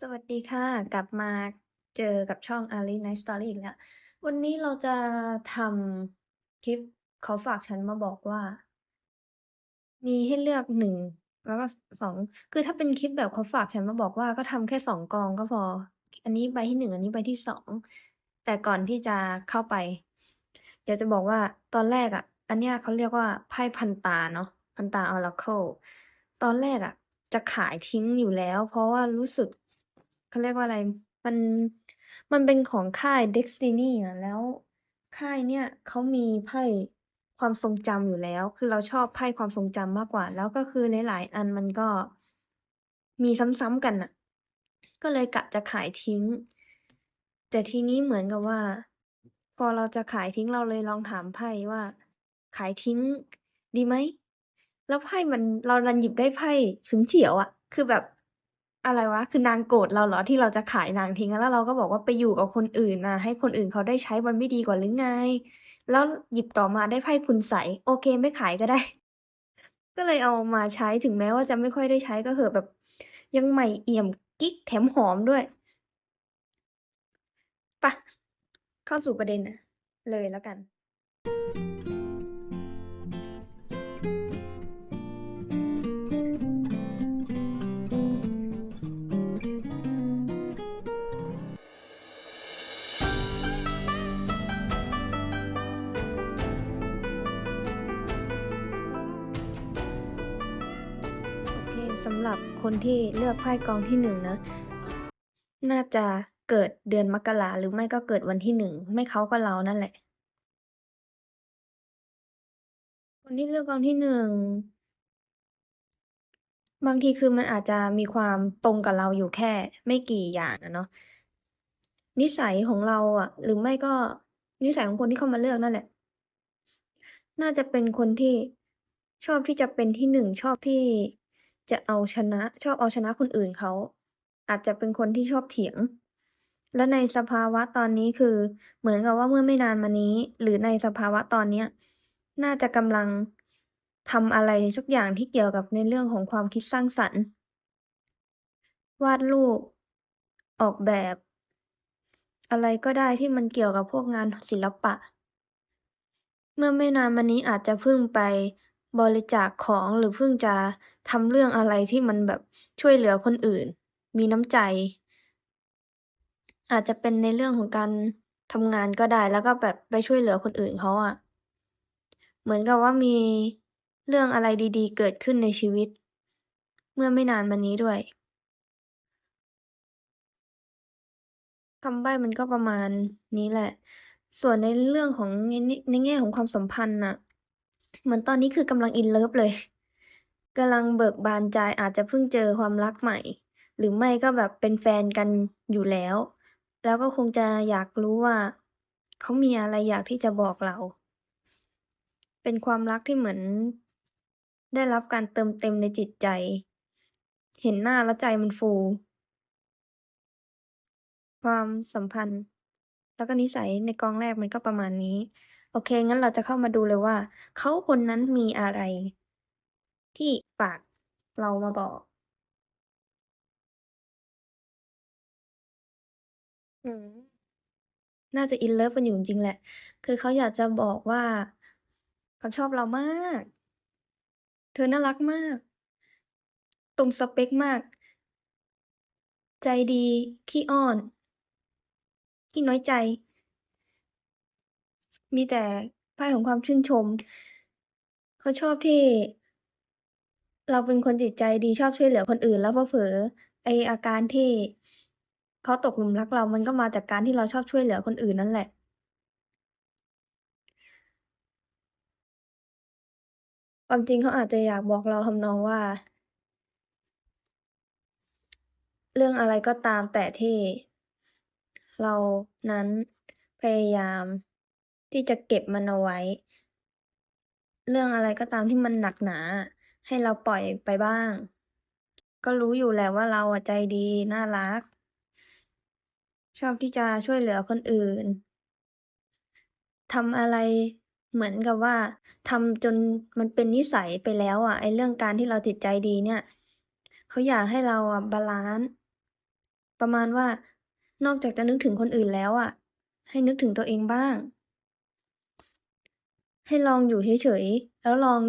สวัสดีค่ะ กลับมาเจอกับช่อง Ali Night Story อีกแล้ว วันนี้เราจะทำคลิปเขาฝากฉันมาบอกว่า มีให้เลือก1แล้วก็2คือถ้าเป็นคลิปแบบเขาฝากฉันมาบอกว่าก็ทำแค่2กองก็พอ อันนี้ใบที่1อันนี้ใบที่2แต่ก่อนที่จะเข้าไปอยากจะบอกว่าตอนแรกอะอันเนี้ยเขาเรียกว่าไพ่พันตาเนาะพันตา Oracle ตอนแรกอะ จะขายทิ้งอยู่แล้ว เพราะว่ารู้สึก เขาเรียกว่าอะไร มัน มันเป็นของค่าย Destiny อะแล้วค่ายเนี่ยเขามีไพ่ความทรงจำอยู่แล้ว คือเราชอบไพ่ความทรงจำมากกว่า แล้วก็คือหลายๆ อันมันก็มีซ้ำๆกันน่ะก็เลยกะจะขายทิ้ง แต่ทีนี้เหมือนกับว่า พอเราจะขายทิ้งเราเลยลองถามไพ่ว่า"ขายทิ้ง ดีไหม?"แล้วไพ่มันเราดันหยิบได้ไพ่ฉุนเฉียวอะคือแบบ อะไรวะ คือนางโกรธเราเหรอที่เราจะขายนางทิ้งแล้วเราก็บอกว่า"ไปอยู่กับคนอื่นน่ะให้คนอื่นเขาได้ใช้มันไม่ดีกว่าหรือไง?"แล้วหยิบต่อมาได้ไพ่คุณไสโอเคไม่ขายก็ได้ ก็เลยเอามาใช้ถึงแม้ว่าจะไม่ค่อยได้ใช้ก็เหอะแบบ ยังใหม่เอี่ยมกิ๊กแถมหอมด้วยไปเข้าสู่ประเด็นเลยแล้วกัน คนที่เลือกไพ่กองที่1นะ น่าจะเกิดเดือนมกราหรือไม่ก็เกิดวันที่1ไม่เขาก็เรานั่นแหละ คนที่เลือกกองที่1บางทีคือมันอาจจะมีความตรงกับเราอยู่แค่ไม่กี่อย่างอะเนาะนิสัยของเราอะ หรือไม่ก็นิสัยของคนที่เข้ามาเลือกนั่นแหละ น่าจะเป็นคนที่ชอบที่จะเป็นที่1ชอบที่ จะเอาชนะชอบเอาชนะคนอื่นเขาอาจจะเป็นคนที่ชอบเถียง และในสภาวะตอนนี้คือ เหมือนกับว่าเมื่อไม่นานมานี้ หรือในสภาวะตอนเนี้ยน่าจะกำลังทำอะไรสักอย่างที่เกี่ยวกับในเรื่องของความคิดสร้างสรรค์ วาดรูป ออกแบบ อะไรก็ได้ที่มันเกี่ยวกับพวกงานศิลปะ เมื่อไม่นานมานี้อาจจะเพิ่งไป บริจาคของหรือเพิ่งจะทำเรื่องอะไรที่มันแบบช่วยเหลือคนอื่น มีน้ำใจ อาจจะเป็นในเรื่องของการทำงานก็ได้แล้วก็แบบไปช่วยเหลือคนอื่นเขาอะเหมือนกับว่ามีเรื่องอะไรดีๆ เกิดขึ้นในชีวิต เมื่อไม่นานมานี้ด้วยคำใบ้มันก็ประมาณนี้แหละ ส่วนในเรื่องของในในแง่ของความสัมพันธ์น่ะ เหมือนตอนนี้คือกำลัง in love เลยกำลังเบิกบานใจอาจจะเพิ่งเจอความรักใหม่ หรือไม่ก็แบบเป็นแฟนกันอยู่แล้ว แล้วก็คงจะอยากรู้ว่า เขามีอะไรอยากที่จะบอกเรา เป็นความรักที่เหมือน ได้รับการเติมเต็มในจิตใจ เห็นหน้าแล้วใจมันฟู ความสัมพันธ์ แล้วก็นิสัยในกองแรกมันก็ประมาณนี้ โอเค งั้นเราจะเข้ามาดูเลยว่า เขาคนนั้นมีอะไร ที่ฝากเรามาบอก อืม น่าจะ in love กันอยู่จริงๆแหละ คือเขาอยากจะบอกว่าเขาชอบเรามาก เธอน่ารักมาก ตรงสเปกมาก ใจดี ขี้อ้อน ขี้น้อยใจ มีแต่ไพ่ของความชื่นชม เขาชอบที่ เราเป็นคนจิตใจดีชอบช่วยเหลือคนอื่น แล้วเผลอไออาการที่เขาตกหลุมรักเรามันก็มาจากการที่เราชอบช่วยเหลือคนอื่นนั่นแหละ ความจริงเขาอาจจะอยากบอกเราทำนองว่า เรื่องอะไรก็ตามแต่ที่เรานั้นพยายาม ที่จะเก็บมันเอาไว้ เรื่องอะไรก็ตามที่มันหนักหนา ให้เราปล่อยไปบ้าง ก็รู้อยู่และว่าเราใจดีน่ารัก ชอบที่จะช่วยเหลือคนอื่นทำอะไรเหมือนกับว่าทำจนมันเป็นนิสัยไปแล้วอะไอเรื่องการที่เราจิตใจดีเนี่ยเขาอยากให้เราอะบาลันซ์ประมาณว่านอกจากจะนึกถึงคนอื่นแล้วอะ ให้นึกถึงตัวเองบ้าง ให้ลองอยู่เฉยๆ แล้วลอง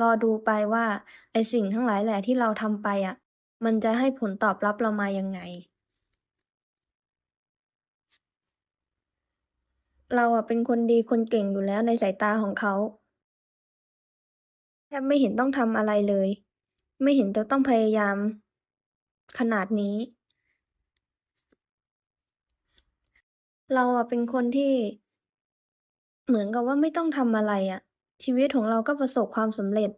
รอดูไปว่าไอสิ่งทั้งหลายแหละที่เราทำไปอะมันจะให้ผลตอบรับเรามายังไง เราอะเป็นคนดีคนเก่งอยู่แล้วในสายตาของเขาแทบไม่เห็นต้องทำอะไรเลย ไม่เห็นจะต้องพยายาม ขนาดนี้ เราอะเป็นคนที่ เหมือนกับว่าไม่ต้องทำอะไรอะชีวิตของเราก็ประสบความสำเร็จ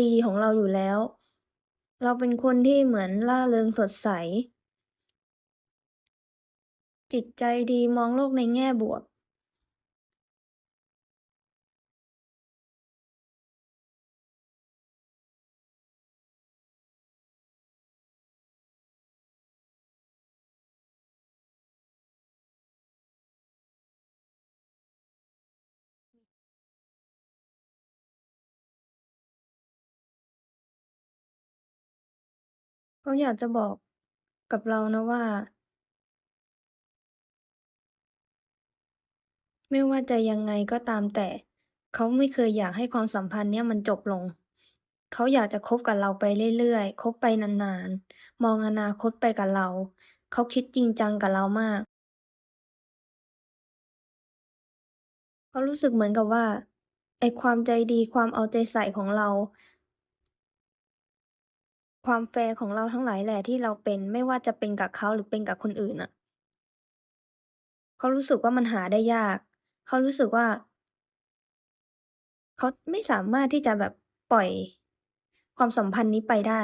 ดีของเราอยู่แล้ว เราเป็นคนที่เหมือนล่าเริงสดใส จิตใจดีมองโลกในแง่บวก เขาอยากจะบอกกับเรานะว่า ไม่ว่าจะยังไงก็ตามแต่ เขาไม่เคยอยากให้ความสัมพันธ์เนี้ยมันจบลง เขาอยากจะคบกับเราไปเรื่อยๆ คบไปนานๆ มองอนาคตไปกับเรา เขาคิดจริงจังกับเรามาก เขารู้สึกเหมือนกับว่าไอความใจดีความเอาใจใส่ของเรา ความแฟร์ของเราทั้งหลายแหละที่เราเป็นไม่ว่าจะเป็นกับเขาหรือเป็นกับคนอื่นน่ะเขารู้สึกว่ามันหาได้ยาก เขารู้สึกว่า เขาไม่สามารถที่จะแบบปล่อยความสัมพันธ์นี้ไปได้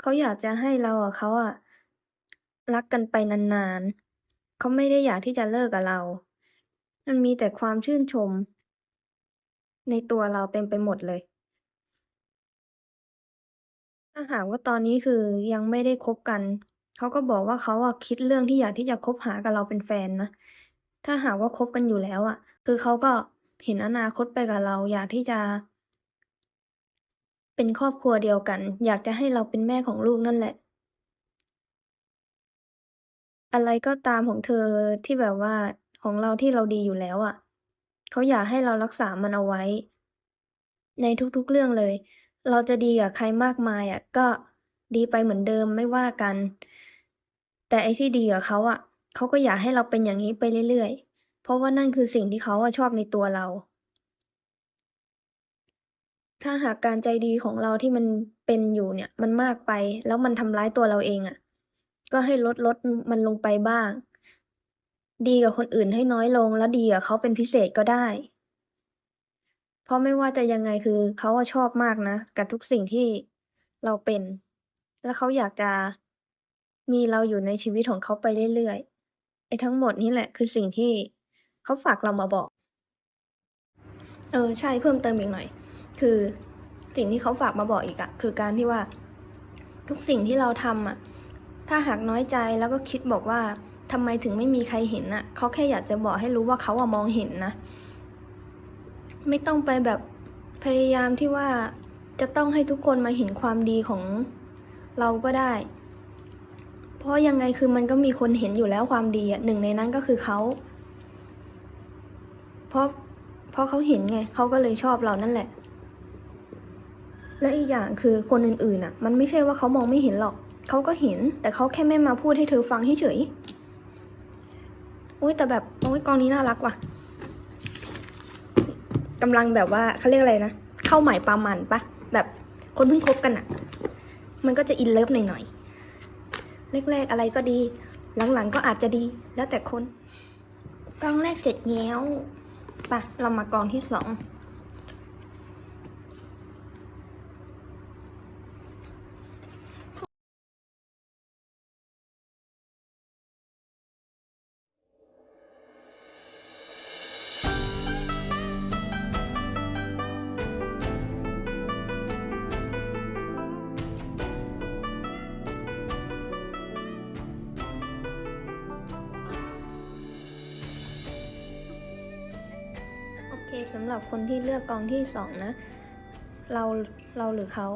เขาอยากจะให้เรากับเขาอะรักกันไปนานๆ เขาไม่ได้อยากที่จะเลิกกับเรา มันมีแต่ความชื่นชม ในตัวเราเต็มไปหมดเลย ถ้าหากว่าตอนนี้คือยังไม่ได้คบกัน เขาก็บอกว่าเขาอะคิดเรื่องที่อยากที่จะคบหากับเราเป็นแฟนนะ ถ้าหากว่าคบกันอยู่แล้วอะคือเขาก็เห็นอนาคตไปกับเรา อยากที่จะ เป็นครอบครัวเดียวกัน อยากจะให้เราเป็นแม่ของลูกนั่นแหละ อะไรก็ตามของเธอที่แบบว่าของเราที่เราดีอยู่แล้วอะเขาอยากให้เรารักษามันเอาไว้ ในทุกๆเรื่องเลย เราจะดีกับใครมากมายอะก็ดีไปเหมือนเดิมไม่ว่ากัน แต่ไอ้ที่ดีกับเขาอะเขาก็อยากให้เราเป็นอย่างงี้ไปเรื่อยๆ เพราะว่านั่นคือสิ่งที่เขาอะชอบในตัวเรา ถ้าหากการใจดีของเราที่มันเป็นอยู่เนี่ยมันมากไปแล้วมันทำร้ายตัวเราเองอะก็ให้ลดลดมันลงไปบ้าง ดีกับคนอื่นให้น้อยลงแล้วดีกับเขาเป็นพิเศษก็ได้ ราะไม่ว่าจะยังไงคือเขาชอบมากนะ กับทุกสิ่งที่เราเป็น แล้วเขาอยากจะมีเราอยู่ในชีวิตของเขาไปเรื่อยๆไอ้ทั้งหมดนี้แหละคือสิ่งที่เขาฝากเรามาบอก เออใช่เพิ่มเติมอีกหน่อย คือสิ่งที่เขาฝากมาบอกอีกอะคือการที่ว่า ทุกสิ่งที่เราทำอะถ้าหากน้อยใจแล้วก็คิดบอกว่าทำไมถึงไม่มีใครเห็นน่ะเขาแค่อยากจะบอกให้รู้ว่าเขาอะมองเห็นนะ ไม่ต้องไปแบบพยายามที่ว่าจะต้องให้ทุกคนมาเห็นความดีของเราก็ได้ เพราะยังไงคือมันก็มีคนเห็นอยู่แล้วความดีอะหนึ่งในนั้นก็คือเขา เพราะเพราะเขาเห็นไงเขาก็เลยชอบเรานั่นแหละ และอีกอย่างคือคนอื่นๆน่ะ มันไม่ใช่ว่าเขามองไม่เห็นหรอกเขาก็เห็น แต่เขาแค่ไม่มาพูดให้เธอฟังเฉยๆอุ๊ยแต่แบบโอ๊ยกองนี้น่ารักว่ะ กำลังแบบว่าเขาเรียกอะไรนะ เข้าหมายปลามันปะ?แบบคนเพิ่งคบกันอะมันก็จะอินเลิฟหน่อยๆแรกๆอะไรก็ดี หลังๆก็อาจจะดีแล้วแต่คนกองแรกเสร็จแล้วปะเรามากองที่สอง ที่เลืองที่2นะเราเราหรือเขา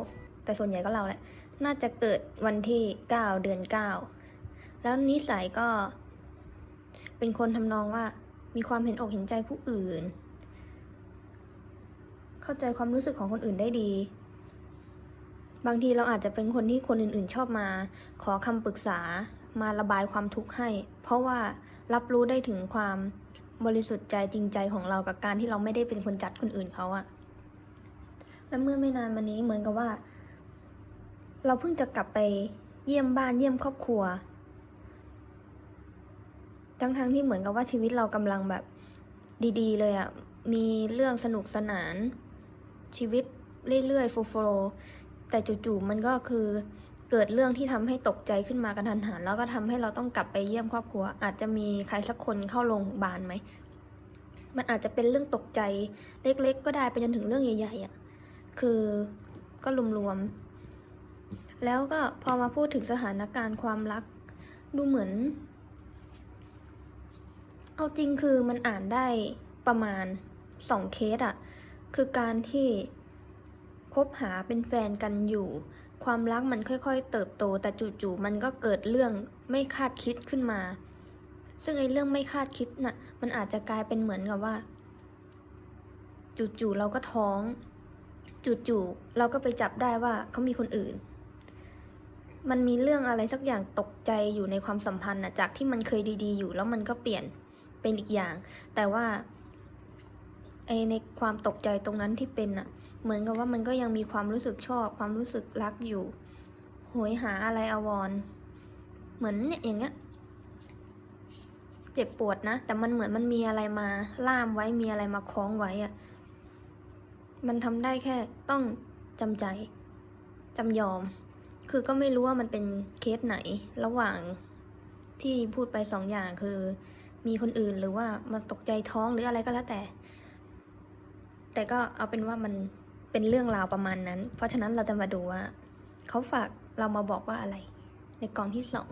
แต่ส่วนใหญ่ก็เราแหละ น่าจะเกิดวันที่เก้าเดือนเก้าแล้วนิสัยก็ เป็นคนทำนองว่า มีความเห็นอกเห็นใจผู้อื่น เข้าใจความรู้สึกของคนอื่นได้ดี บางทีเราอาจจะเป็นคนที่คนอื่นๆ ชอบมา ขอคำปรึกษามาระบายความทุกข์ให้ เพราะว่ารับรู้ได้ถึงความ บริสุทธิ์ใจจริงใจของเรากับการที่เราไม่ได้เป็นคนจัดคนอื่นเขาอะและเมื่อไม่นานมานี้เหมือนกับว่า เราเพิ่งจะกลับไปเยี่ยมบ้านเยี่ยมครอบครัว ทั้งๆทที่เหมือนกับว่าชีวิตเรากำลังแบบดีๆ เลยอะมีเรื่องสนุกสนาน ชีวิตเรื่อยๆโฟโลว์แต่จู่ๆมันก็คือ เกิดเรื่องที่ทำให้ตกใจขึ้นมากระทันหันแล้วก็ทำให้เราต้องกลับไปเยี่ยมครอบครัว อาจจะมีใครสักคนเข้าโรงพยาบาลไหมมันอาจจะเป็นเรื่องตกใจเล็ก ๆ ก็ได้ไปจนถึงเรื่องใหญ่ๆอะ่ะคือก็รวมๆแล้วก็พอมาพูดถึงสถานการณ์ความรัก ดูเหมือน เอาจริงคือมันอ่านได้ประมาณสองเคสอะคือการที่คบหาเป็นแฟนกันอยู่ ความรักมันค่อยๆ เติบโต แต่จู่ๆมันก็เกิดเรื่องไม่คาดคิดขึ้นมา ซึ่งไอ้เรื่องไม่คาดคิดน่ะมันอาจจะกลายเป็นเหมือนกับว่า จู่ๆเราก็ท้อง จู่ๆเราก็ไปจับได้ว่าเขามีคนอื่น มันมีเรื่องอะไรสักอย่างตกใจอยู่ในความสัมพันธ์น่ะจากที่มันเคยดี ๆ อยู่แล้วมันก็เปลี่ยนเป็นอีกอย่าง แต่ว่าไอในความตกใจตรงนั้นที่เป็นน่ะ เหมือนกับว่ามันก็ยังมีความรู้สึกชอบ ความรู้สึกรักอยู่ โหยหาอะไรอาวรเหมือนเนี่ยอย่างเงี้ย เจ็บปวดนะ แต่มันเหมือนมันมีอะไรมาล่ามไว้ มีอะไรมาคล้องไว้อะมันทำได้แค่ต้องจำใจจำยอม คือก็ไม่รู้ว่ามันเป็นเคสไหน ระหว่างที่พูดไปสองอย่างคือ มีคนอื่นหรือว่ามาตกใจท้องหรืออะไรก็แล้วแต่ แต่ก็เอาเป็นว่ามัน เป็นเรื่องราวประมาณนั้น เพราะฉะนั้นเราจะมาดูว่า เขาฝากเรามาบอกว่าอะไร ในกองที่สอง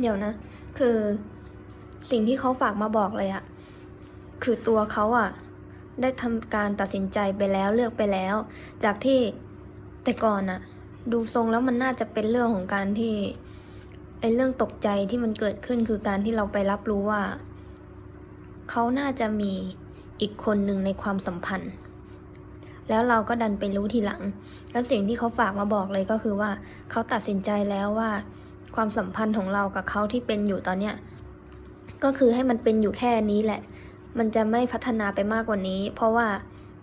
เดี๋ยวนะ คือสิ่งที่เขาฝากมาบอกเลยอะคือตัวเขาอะได้ทำการตัดสินใจไปแล้วเลือกไปแล้ว จากที่แต่ก่อนอะดูทรงแล้วมันน่าจะเป็นเรื่องของการที่ไอ้เรื่องตกใจที่มันเกิดขึ้นคือการที่เราไปรับรู้ว่า เขาน่าจะมีอีกคนหนึ่งในความสัมพันธ์ แล้วเราก็ดันไปรู้ทีหลัง แล้วสิ่งที่เขาฝากมาบอกเลยก็คือว่า เขาตัดสินใจแล้วว่า ความสัมพันธ์ของเรากับเขาที่เป็นอยู่ตอนเนี้ยก็คือให้มันเป็นอยู่แค่นี้แหละ มันจะไม่พัฒนาไปมากกว่านี้ เพราะว่า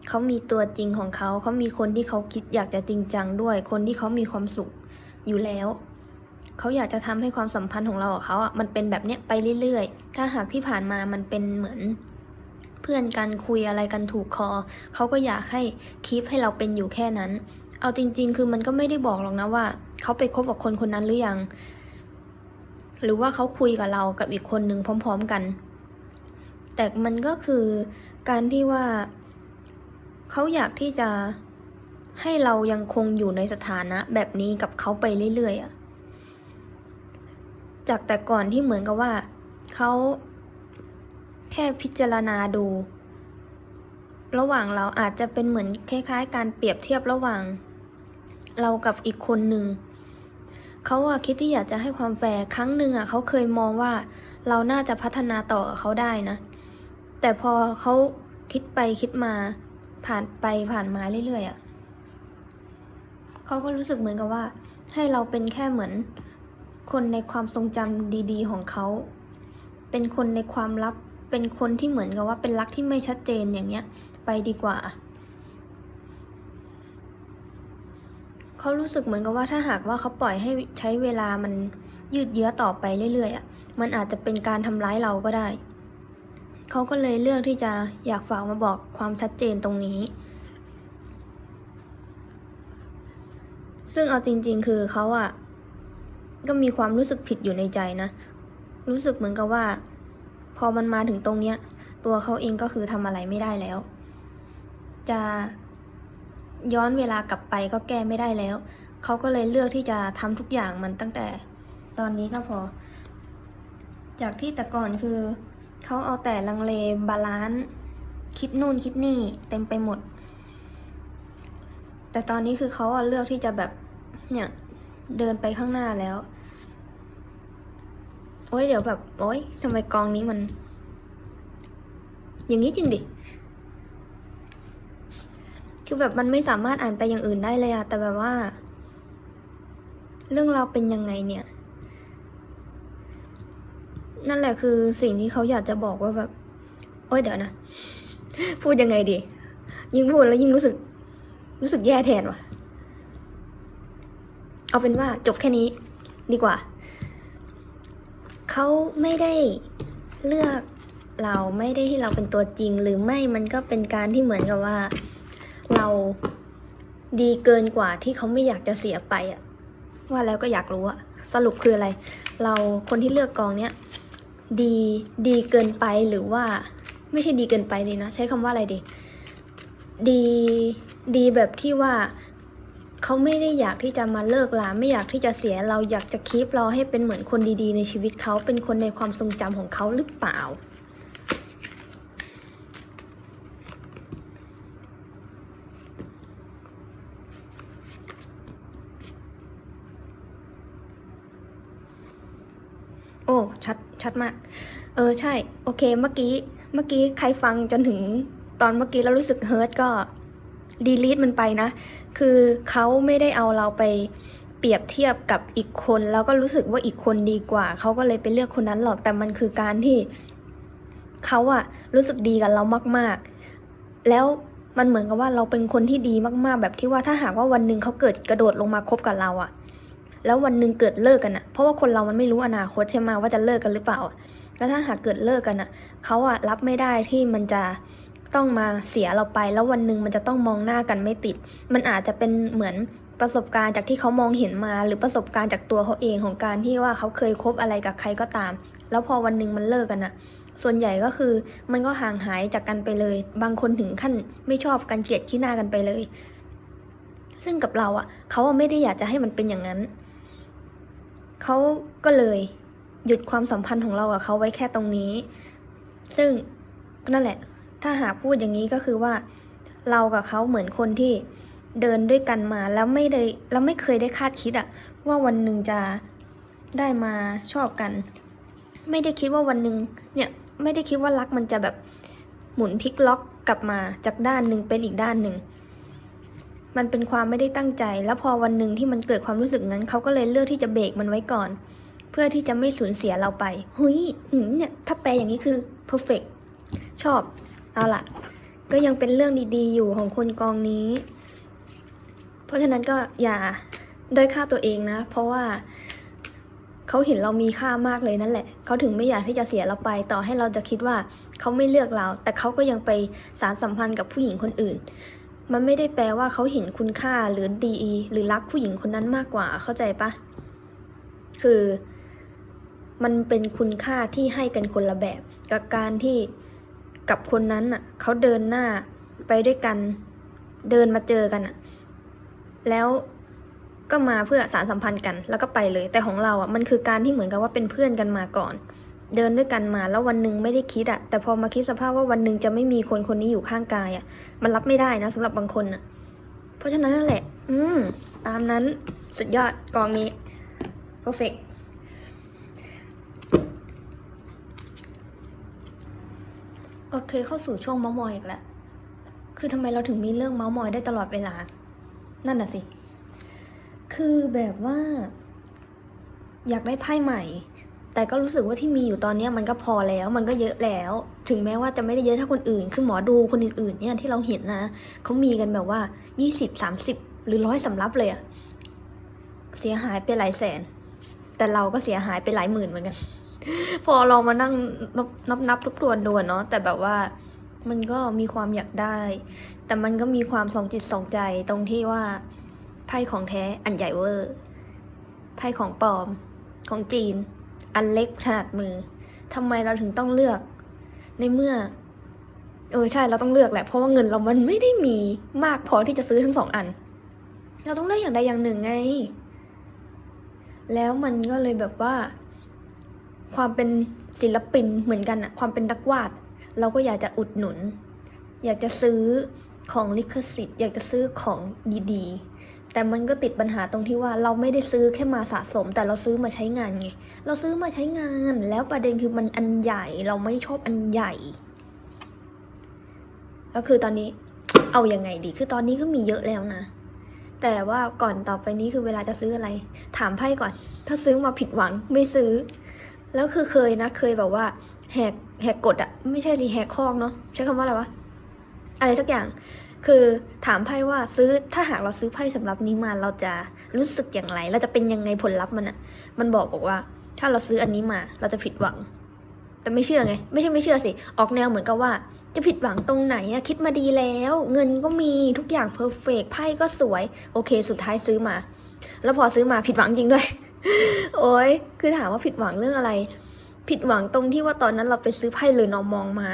เขามีตัวจริงของเขา เขามีคนที่เขาคิดอยากจะจริงจังด้วย คนที่เขามีความสุขอยู่แล้ว เขาอยากจะทำให้ความสัมพันธ์ของเรากับเขาอะ มันเป็นแบบเนี้ยไปเรื่อยๆ ถ้าหากที่ผ่านมามันเป็นเหมือน เพื่อนกันคุยอะไรกันถูกคอ เขาก็อยากให้คีปให้เราเป็นอยู่แค่นั้น เอาจริง ๆ คือมันก็ไม่ได้บอกหรอกนะว่า เขาไปคบกับคนคนนั้นหรือยัง หรือว่าเขาคุยกับเรากับอีกคนหนึ่งพร้อม ๆกัน แต่มันก็คือการที่ว่าเขาอยากที่จะให้เรายังคงอยู่ในสถานะแบบนี้กับเขาไปเรื่อยๆอะจากแต่ก่อนที่เหมือนกับว่าเขาแค่พิจารณาดู ระหว่างเราอาจจะเป็นเหมือนคล้าย ๆ การเปรียบเทียบระหว่าง เรากับอีกคนหนึ่ง เขาอะคิดที่อยากจะให้ความแฟร์ครั้งหนึ่งอะเขาเคยมองว่าเราน่าจะพัฒนาต่อเขาได้นะ แต่พอเขาคิดไปคิดมาผ่านไปผ่านมาเรื่อยๆอะเขาก็รู้สึกเหมือนกับว่า ให้เราเป็นแค่เหมือน คนในความทรงจำดีๆ ของเขา เป็นคนในความลับเป็นคนที่เหมือนกับว่าเป็นรักที่ไม่ชัดเจนอย่างเงี้ย ไปดีกว่า เขารู้สึกเหมือนกับว่าถ้าหากว่าเขาปล่อยให้ใช้เวลามันยืดเยื้อต่อไปเรื่อยๆอะ มันอาจจะเป็นการทำร้ายเราก็ได้ เขาก็เลยเลือกที่จะอยากฝากมาบอกความชัดเจนตรงนี้ ซึ่งเอาจริง ๆ คือเขาอะก็มีความรู้สึกผิดอยู่ในใจนะ รู้สึกเหมือนกับว่า พอมันมาถึงตรงเนี้ย ตัวเขาเองก็คือทำอะไรไม่ได้แล้ว จะ ย้อนเวลากลับไปก็แก้ไม่ได้แล้ว เขาก็เลยเลือกที่จะทำทุกอย่างมันตั้งแต่ตอนนี้ก็พอ จากที่แต่ก่อนคือเขาเอาแต่ลังเลบาลานซ์คิดนู่นคิดนี่เต็มไปหมด แต่ตอนนี้คือเขาอะเลือกที่จะแบบเนี่ยเดินไปข้างหน้าแล้ว โอ้ยเดี๋ยวแบบ โอ้ยทำไมกองนี้มัน อย่างนี้จริงดิ คือแบบมันไม่สามารถอ่านไปอย่างอื่นได้เลยอะแต่แบบว่า เรื่องเราเป็นยังไงเนี่ย นั่นแหละคือสิ่งที่เขาอยากจะบอกว่าแบบ โอ้ยเดี๋ยวนะ พูดยังไงดี ยิ่งพูดแล้วยิ่งรู้สึก รู้สึกแย่แทนว่ะ เอาเป็นว่าจบแค่นี้ดีกว่า เขาไม่ได้เลือกเราไม่ได้ที่เราเป็นตัวจริงหรือไม่มันก็เป็นการที่เหมือนกับว่า เราดีเกินกว่าที่เขาไม่อยากจะเสียไปอะว่าแล้วก็อยากรู้อะสรุปคืออะไร เราคนที่เลือกกองเนี้ยดีดีเกินไปหรือว่า ไม่ใช่ดีเกินไปดีนะใช้คำว่าอะไรดี ดีดีแบบที่ว่าเขาไม่ได้อยากที่จะมาเลิกลาไม่อยากที่จะเสียเราอยากจะคีปเราให้เป็นเหมือนคนดีๆ ในชีวิตเขาเป็นคนในความทรงจำของเขาหรือเปล่า โอ้ ชัดชัดมาก เออใช่ โอเค เมื่อกี้เมื่อกี้ใครฟังจนถึงตอนเมื่อกี้แล้วรู้สึกเฮิร์ตก็ดีลีทมันไปนะ คือเขาไม่ได้เอาเราไปเปรียบเทียบกับอีกคน แล้วก็รู้สึกว่าอีกคนดีกว่า เขาก็เลยไปเลือกคนนั้นหรอกแต่มันคือการที่เขาอะรู้สึกดีกับเรามาก ๆ แล้วมันเหมือนกับว่าเราเป็นคนที่ดีมาก ๆ แบบที่ว่าถ้าหากว่าวันหนึ่งเขาเกิดกระโดดลงมาคบกับเราอะ แล้ววันหนึ่งเกิดเลิกกันอะเพราะว่าคนเรามันไม่รู้อนาคตใช่ไหมว่าจะเลิกกันหรือเปล่าแล้วถ้าหากเกิดเลิกกันอะเขาอะรับไม่ได้ที่มันจะต้องมาเสียเราไป แล้ววันหนึ่งมันจะต้องมองหน้ากันไม่ติด มันอาจจะเป็นเหมือนประสบการณ์จากที่เขามองเห็นมา หรือประสบการณ์จากตัวเขาเองของการที่ว่าเขาเคยคบอะไรกับใครก็ตาม แล้วพอวันหนึ่งมันเลิกกันอะส่วนใหญ่ก็คือมันก็ห่างหายจากกันไปเลย บางคนถึงขั้นไม่ชอบกันเกลียดขี้หน้ากันไปเลย ซึ่งกับเราอะเขาไม่ได้อยากจะให้มันเป็นอย่างนั้น เขาก็เลยหยุดความสัมพันธ์ของเรากับเขาไว้แค่ตรงนี้ ซึ่งนั่นแหละ ถ้าหากพูดอย่างนี้ก็คือว่า เรากับเขาเหมือนคนที่เดินด้วยกันมาแล้วไม่ได้แล้วไม่เคยได้คาดคิดอะว่าวันหนึ่งจะได้มาชอบกัน ไม่ได้คิดว่าวันหนึ่งเนี่ยไม่ได้คิดว่ารักมันจะแบบหมุนพลิกล็อกกลับมาจากด้านหนึ่งเป็นอีกด้านหนึ่ง มันเป็นความไม่ได้ตั้งใจ แล้วพอวันหนึ่งที่มันเกิดความรู้สึกนั้น เขาก็เลยเลือกที่จะเบรกมันไว้ก่อน เพื่อที่จะไม่สูญเสียเราไปเฮ้ยเนี่ยถ้าแปลอย่างนี้คือ perfect ชอบ เอาล่ะ ก็ยังเป็นเรื่องดีๆ อยู่ของคนกองนี้ เพราะฉะนั้นก็อย่าด้อยค่าตัวเองนะ เพราะว่าเขาเห็นเรามีค่ามากเลยนั่นแหละ เขาถึงไม่อยากที่จะเสียเราไป ต่อให้เราจะคิดว่าเขาไม่เลือกเรา แต่เขาก็ยังไปสารสัมพันธ์กับผู้หญิงคนอื่น มันไม่ได้แปลว่าเขาเห็นคุณค่าหรือดีหรือรักผู้หญิงคนนั้นมากกว่าเข้าใจปะคือมันเป็นคุณค่าที่ให้กันคนละแบบ กับการที่กับคนนั้นอะเขาเดินหน้าไปด้วยกันเดินมาเจอกันอะ แล้วก็มาเพื่อสารสัมพันธ์กันแล้วก็ไปเลย แต่ของเราอะมันคือการที่เหมือนกับว่าเป็นเพื่อนกันมาก่อน เดินด้วยกันมาแล้ววันหนึ่งไม่ได้คิดอะแต่พอมาคิดสภาพว่าวันหนึ่งจะไม่มีคนคนนี้อยู่ข้างกายอะมันรับไม่ได้นะสำหรับบางคนอะเพราะฉะนั้นนั่นแหละ อืม ตามนั้นสุดยอดกองนี้ perfect โอเคเข้าสู่ช่วงเมาส์มอยอีกแล้ว คือทำไมเราถึงมีเรื่องเมาส์มอยได้ตลอดเวลา นั่นน่ะสิ คือแบบว่า อยากได้ไพ่ใหม่ แต่ก็รู้สึกว่าที่มีอยู่ตอนนี้มันก็พอแล้วมันก็เยอะแล้ว ถึงแม้ว่าจะไม่ได้เยอะเท่าคนอื่น คือหมอดูคนอื่นๆเนี่ยที่เราเห็นนะเขามีกันแบบว่ายี่สิบสามสิบหรือร้อยสำรับเลยอะเสียหายไปหลายแสน แต่เราก็เสียหายไปหลายหมื่นเหมือนกัน พอลองมานั่งนับนับนบทุกตัวดูเนาะแต่แบบว่ามันก็มีความอยากได้ แต่มันก็มีความสองจิตสองใจตรงที่ว่าไพ่ของแท้อันใหญ่เวอร์ไพ่ของปลอมของจีน อันเล็กขนาดมือทำไมเราถึงต้องเลือก ในเมื่อ เออใช่เราต้องเลือกแหละเพราะว่าเงินเรามันไม่ได้มีมากพอที่จะซื้อทั้งสองอัน เราต้องเลือกอย่างใดอย่างหนึ่งไง แล้วมันก็เลยแบบว่า ความเป็นศิลปินเหมือนกันอะความเป็นนักวาด เราก็อยากจะอุดหนุน อยากจะซื้อของลิขสิทธิ์ อยากจะซื้อของดีๆ แต่มันก็ติดปัญหาตรงที่ว่าเราไม่ได้ซื้อแค่มาสะสม แต่เราซื้อมาใช้งานไง เราซื้อมาใช้งาน แล้วประเด็นคือมันอันใหญ่ เราไม่ชอบอันใหญ่ แล้วคือตอนนี้เอาอยัางไงดี คือตอนนี้ก็มีเยอะแล้วนะ แต่ว่าก่อนต่อไปนี้คือเวลาจะซื้ออะไร ถามไพ่ก่อน ถ้าซื้อมาผิดหวังไม่ซื้อ แล้วคือเคยนะ เคยแบบว่าแหกแหกกฎอะไม่ใช่สิแหกข้อกเนาะใช้คำว่าอะไรวะ อะไรสักอย่าง คือถามไพ่ว่าซื้อถ้าหากเราซื้อไพ่สำหรับนี้มาเราจะรู้สึกอย่างไร เราจะเป็นยังไงผลลัพธ์มันอะมันบอกบอกว่า ถ้าเราซื้ออันนี้มาเราจะผิดหวัง แต่ไม่เชื่อไง ไม่ใช่ไม่เชื่อสิ ออกแนวเหมือนกับว่า จะผิดหวังตรงไหนอะคิดมาดีแล้ว เงินก็มีทุกอย่างเพอร์เฟกไพ่ก็สวย โอเค สุดท้ายซื้อมา แล้วพอซื้อมาผิดหวังจริงด้วย โอ้ยคือถามว่าผิดหวังเรื่องอะไร ผิดหวังตรงที่ว่าตอนนั้นเราไปซื้อไพ่เลยนอมองมา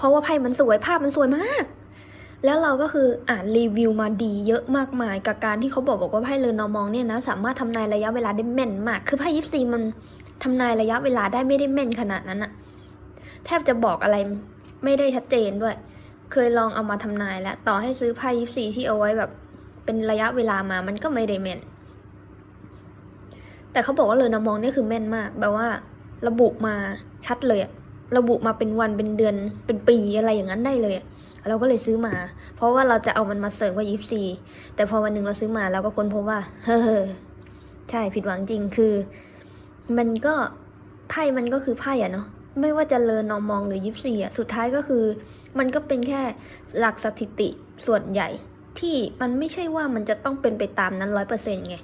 เพราะว่าไพ่มันสวยภาพมันสวยมาก แล้วเราก็คืออ่านรีวิวมาดีเยอะมากมาย กับการที่เขาบอกบอกว่าไพ่เลนอมองเนี่ยนะสามารถทำนายระยะเวลาได้แม่นมาก คือไพ่ยิปซีมันทำนายระยะเวลาได้ไม่ได้แม่นขนาดนั้นอะแทบจะบอกอะไรไม่ได้ชัดเจนด้วย เคยลองเอามาทำนายแล้ว ต่อให้ซื้อไพ่ยิปซีที่เอาไว้แบบ เป็นระยะเวลามามันก็ไม่ได้แม่น แต่เขาบอกว่าเลนอมองเนี่ยคือแม่นมากแบบว่าระบุมาชัดเลยอะ ระบุมาเป็นวันเป็นเดือนเป็นปีอะไรอย่างนั้นได้เลยอะเราก็เลยซื้อมา เพราะว่าเราจะเอามันมาเสริมกับยิปซีแต่พอวันหนึ่งเราซื้อมาเราก็ค้นพบว่า เฮ้อใช่ผิดหวังจริงคือ มันก็ไพ่มันก็คือไพ่อะเนาะไม่ว่าจะเลอนอมองหรือยิปซีอะสุดท้ายก็คือ มันก็เป็นแค่หลักสถิติส่วนใหญ่ ที่มันไม่ใช่ว่ามันจะต้องเป็นไปตามนั้นร้อยเปอร์เซ็นต์ไง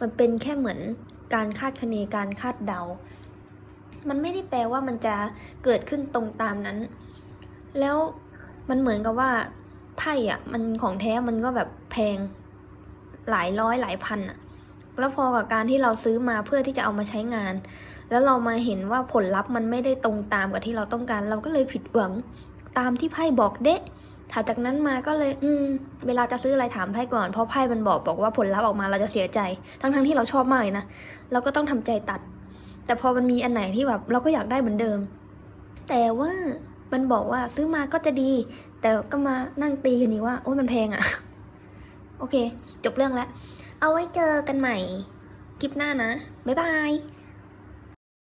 มันเป็นแค่เหมือนการคาดคะเนการคาดเดา มันไม่ได้แปลว่ามันจะเกิดขึ้นตรงตามนั้น แล้วมันเหมือนกับว่าไพ่อะมันของแท้มันก็แบบแพงหลายร้อยหลายพันอะแล้วพอกับการที่เราซื้อมาเพื่อที่จะเอามาใช้งาน แล้วเรามาเห็นว่าผลลัพธ์มันไม่ได้ตรงตามกับที่เราต้องการ เราก็เลยผิดหวังตามที่ไพ่บอกเดะถัดจากนั้นมาก็เลย อืม เวลาจะซื้ออะไรถามไพ่ก่อน เพราะไพ่มันบอกบอกว่าผลลัพธ์ออกมาเราจะเสียใจ ทั้งๆที่เราชอบมากเลยนะ เราก็ต้องทำใจตัด แต่พอมันมีอันไหนที่แบบเราก็อยากได้เหมือนเดิม แต่ว่ามันบอกว่าซื้อมาก็จะดี แต่ก็มานั่งตีกันนี่ว่าโอ้ยมันแพงอะโอเค จบเรื่องแล้ว เอาไว้เจอกันใหม่คลิปหน้านะ บ๊ายบาย